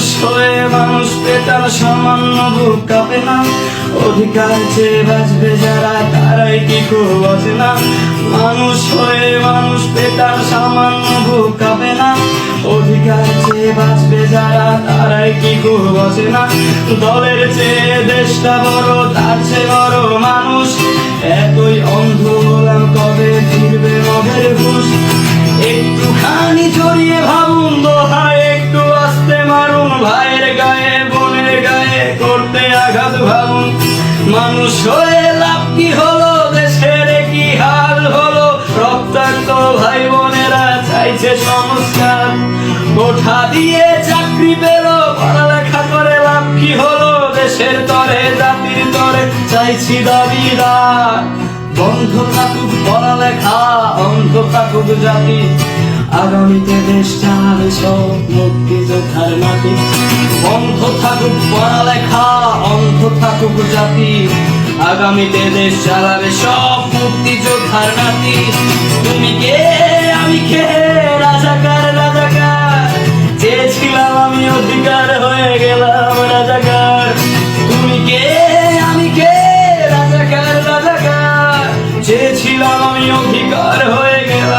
মানুষ হয়ে, মানুষ পেটার সামান্য বুক কাঁপে না। অধিকার চেয়ে বাঁচবে যারা, তারাই কি খুব না মানুষ হয়ে, মানুষ পেটার সামান্য বুক কাঁপে না। অধিকার চেয়ে বাঁচবে যারা, তারাই কি খুব না দলের চেয়ে দেশটা বড়, তার চেয়ে বড় মানুষ। মানুষ হয়ে লাভ কি হলো? দেশের কি হাল হলো? রক্তাক্ত ভাই বোনেরা চাইছে সংস্কার। কোঠা দিয়ে চাকরি পেল, পড়ালেখা করে লাভ কি হলো? দেশের তরে, জাতির তরে চাইছি দাবিদার বন্ধ থাকুক পড়ালেখা অন্ধ থাকুক জাতি। আগামীতে দেশ চালাবে সব মুক্তিযোদ্ধার মাটি। বন্ধ থাকুক পড়ালেখা মুক্ত থাকুক জাতি। আগামীতে দেশ চালাবে সব মুক্তিযোদ্ধার নাতি। তুমি কে? আমি কে? রাজাকার রাজাকার। চেয়েছিলাম আমি অধিকার, হয়ে গেলাম রাজাকার। তুমি কে? আমি কে? রাজাকার রাজাকার। চেয়েছিলাম আমি অধিকার, হয়ে গেলাম